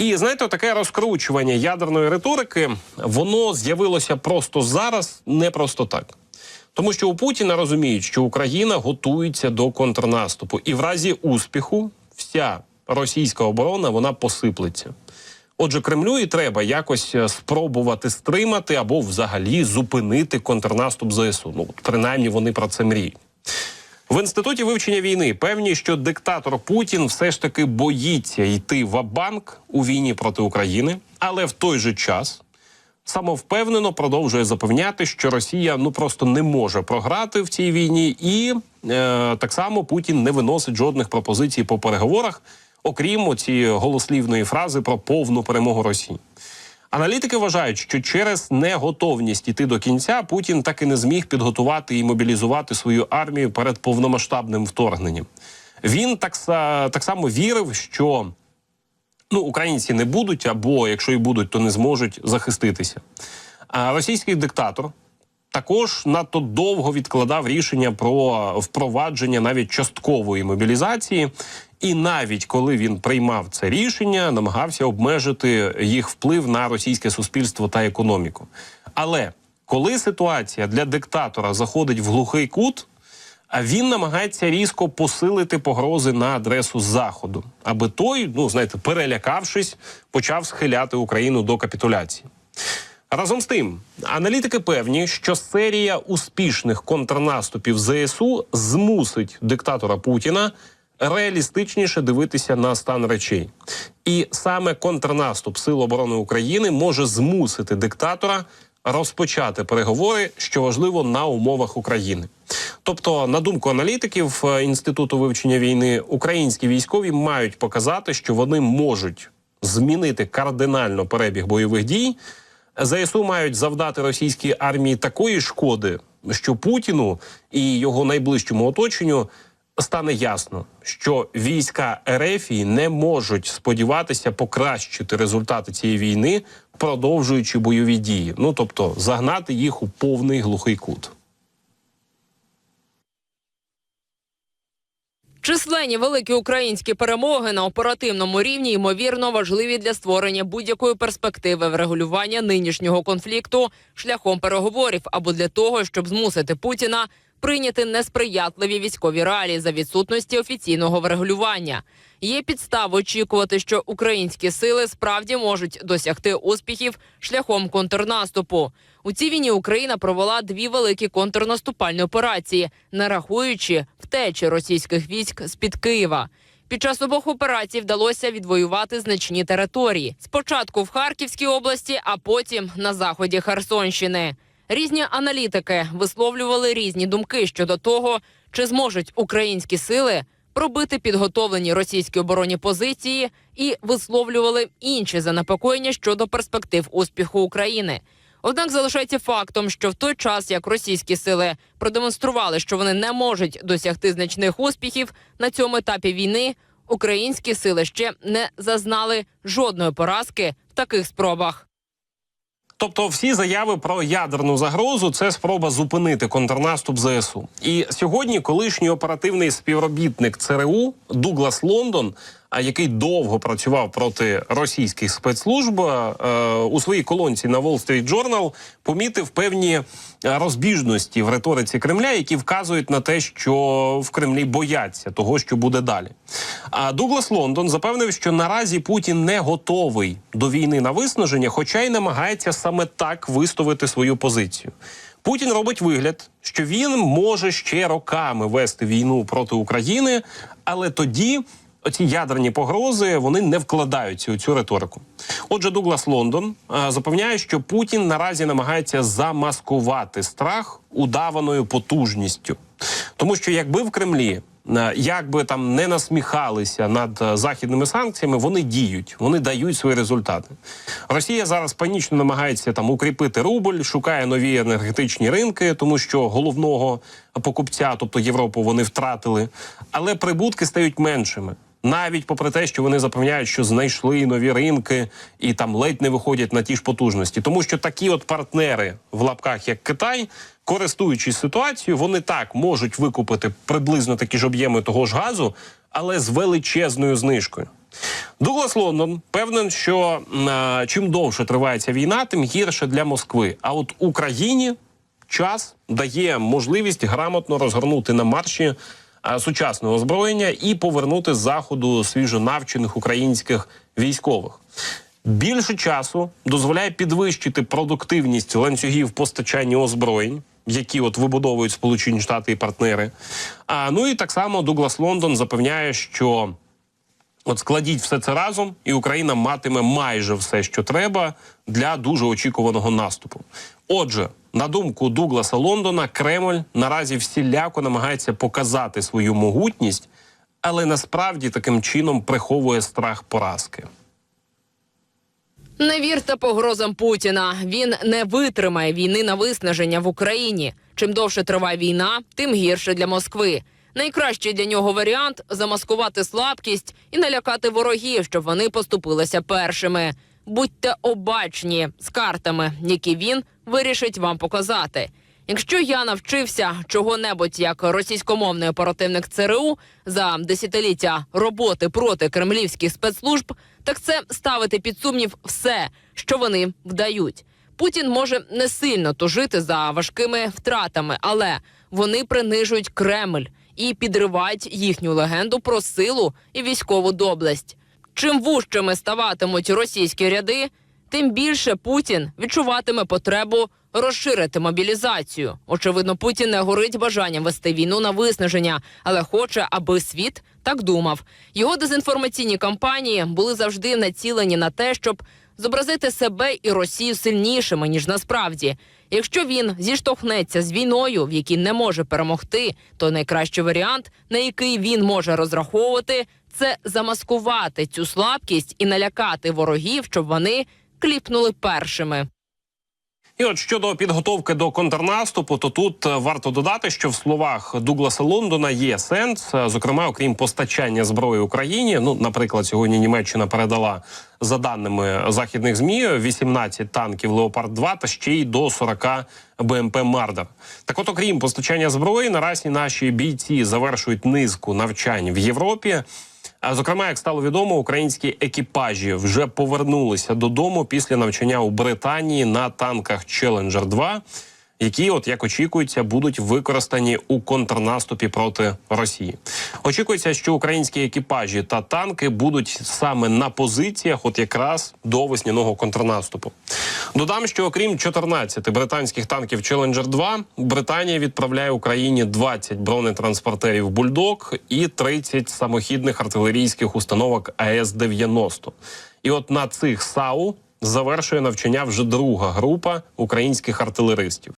І знаєте, таке розкручування ядерної риторики, воно з'явилося просто зараз, не просто так. Тому що у Путіна розуміють, що Україна готується до контрнаступу, і в разі успіху вся російська оборона вона посиплеться. Отже, Кремлю і треба якось е, спробувати стримати або взагалі зупинити контрнаступ ЗСУ. Ну, принаймні вони про це мріють. В інституті вивчення війни певні, що диктатор Путін все ж таки боїться йти в банк у війні проти України, але в той же час самовпевнено продовжує запевняти, що Росія ну просто не може програти в цій війні, і е, так само Путін не виносить жодних пропозицій по переговорах, окрім цієї голослівної фрази про повну перемогу Росії. Аналітики вважають, що через неготовність іти до кінця Путін так і не зміг підготувати і мобілізувати свою армію перед повномасштабним вторгненням. Він так, так само вірив, що ну, українці не будуть, або якщо і будуть, то не зможуть захиститися. А російський диктатор також надто довго відкладав рішення про впровадження навіть часткової мобілізації. І навіть коли він приймав це рішення, намагався обмежити їх вплив на російське суспільство та економіку. Але коли ситуація для диктатора заходить в глухий кут, а він намагається різко посилити погрози на адресу заходу, аби той, ну знаєте, перелякавшись, почав схиляти Україну до капітуляції. Разом з тим, аналітики певні, що серія успішних контрнаступів ЗСУ змусить диктатора Путіна реалістичніше дивитися на стан речей. І саме контрнаступ Сил оборони України може змусити диктатора розпочати переговори, що важливо на умовах України. Тобто, на думку аналітиків е, інституту вивчення війни, українські військові мають показати, що вони можуть змінити кардинально перебіг бойових дій. ЗСУ мають завдати російській армії такої шкоди, що Путіну і його найближчому оточенню стане ясно, що війська Ерефії не можуть сподіватися покращити результати цієї війни, продовжуючи бойові дії. Ну тобто загнати їх у повний глухий кут. Численні великі українські перемоги на оперативному рівні ймовірно важливі для створення будь-якої перспективи врегулювання нинішнього конфлікту шляхом переговорів або для того, щоб змусити Путіна прийняти несприятливі військові реалії за відсутності офіційного врегулювання. Є підстави очікувати, що українські сили справді можуть досягти успіхів шляхом контрнаступу. У цій війні Україна провела дві великі контрнаступальні операції, не рахуючи втечі російських військ з під Києва. Під час обох операцій вдалося відвоювати значні території. Спочатку в Харківській області, а потім на заході Херсонщини. Різні аналітики висловлювали різні думки щодо того, чи зможуть українські сили пробити підготовлені російські оборонні позиції, і висловлювали інші занепокоєння щодо перспектив успіху України. Однак залишається фактом, що в той час, як російські сили продемонстрували, що вони не можуть досягти значних успіхів на цьому етапі війни, українські сили ще не зазнали жодної поразки в таких спробах. Тобто, всі заяви про ядерну загрозу це спроба зупинити контрнаступ ЗСУ. І сьогодні колишній оперативний співробітник ЦРУ Дуглас Лондон, який довго працював проти російських спецслужб, е, у своїй колонці на Wall Street Journal помітив певні розбіжності в риториці Кремля, які вказують на те, що в Кремлі бояться того, що буде далі. А Дуглас Лондон запевнив, що наразі Путін не готовий до війни на виснаження, хоча й намагається саме так виставити свою позицію. Путін робить вигляд, що він може ще роками вести війну проти України, але тоді оці ядерні погрози вони не вкладаються у цю риторику. Отже, Дуглас Лондон е, запевняє, що Путін наразі намагається замаскувати страх удаваною потужністю, тому що якби в Кремлі. е, Як би там не насміхалися над е, західними санкціями, вони діють, вони дають свої результати. Росія зараз панічно намагається там укріпити рубль, шукає нові енергетичні ринки, тому що головного покупця, тобто Європу, вони втратили, але прибутки стають меншими. Навіть попри те, що вони запевняють, що знайшли нові ринки і там ледь не виходять на ті ж потужності, тому що такі от партнери в лапках, як Китай, користуючись ситуацією, вони так можуть викупити приблизно такі ж об'єми того ж газу, але з величезною знижкою. Дуглас Лондон певен, що м, е, чим довше триває ця війна, тим гірше для Москви. А от Україні час дає можливість грамотно розгорнути на марші е, сучасне озброєння і повернути з заходу свіжо навчених українських військових. Більше часу дозволяє підвищити продуктивність ланцюгів постачання озброєнь, які от вибудовують Сполучені Штати і партнери. А ну і так само Дуглас Лондон запевняє, що От складіть все це разом, і Україна матиме майже все, що треба для дуже очікуваного наступу. Отже, на думку Дугласа Лондона, Кремль наразі всіляко намагається показати свою могутність, але насправді таким чином приховує страх поразки. Не вірте погрозам Путіна. Він не витримає війни на виснаження в Україні. Чим довше триває війна, тим гірше для Москви. Найкращий для нього варіант замаскувати слабкість і налякати ворогів, щоб вони поступилися першими. Будьте обачні з картами, які він вирішить вам показати. Якщо я навчився чого-небудь як російськомовний оперативник ЦРУ за десятиліття роботи проти кремлівських спецслужб, так це ставити під сумнів все, що вони вдають. Путін може не сильно тужити за важкими втратами, але вони принижують Кремль і підривають їхню легенду про силу і військову доблесть. Чим вужчими ставатимуть російські ряди, тим більше Путін відчуватиме потребу розширити мобілізацію. Очевидно, Путін не горить бажанням вести війну на виснаження, але хоче, аби світ так думав. Його дезінформаційні кампанії були завжди націлені на те, щоб зобразити себе і Росію сильнішими ніж насправді. Якщо він зіштовхнеться з війною, в якій не може перемогти, то найкращий варіант, на який він може розраховувати, це замаскувати цю слабкість і налякати ворогів, щоб вони кліпнули першими. І от щодо підготовки до контрнаступу, то тут е, варто додати, що в словах Дугласа Лондона є сенс. Е, Зокрема, окрім постачання зброї Україні. Ну, наприклад, сьогодні Німеччина передала за даними західних змі 18 танків Леопард 2 та ще й до 40 БМП Мардер. Так, от, окрім постачання зброї, наразі наші бійці завершують низку навчань в Європі. Зокрема, як стало відомо, українські екіпажі вже повернулися додому після навчання у Британії на танках Challenger 2 які, от як очікується, будуть використані у контрнаступі проти Росії. Очікується, що українські екіпажі та танки будуть саме на позиціях, от якраз до весняного контрнаступу. Додам, що окрім 14 британських танків Challenger 2 Британія відправляє Україні 20 бронетранспортерів Бульдог і 30 самохідних артилерійських установок АЕС 90 І от на цих САУ завершує навчання вже друга група українських артилеристів.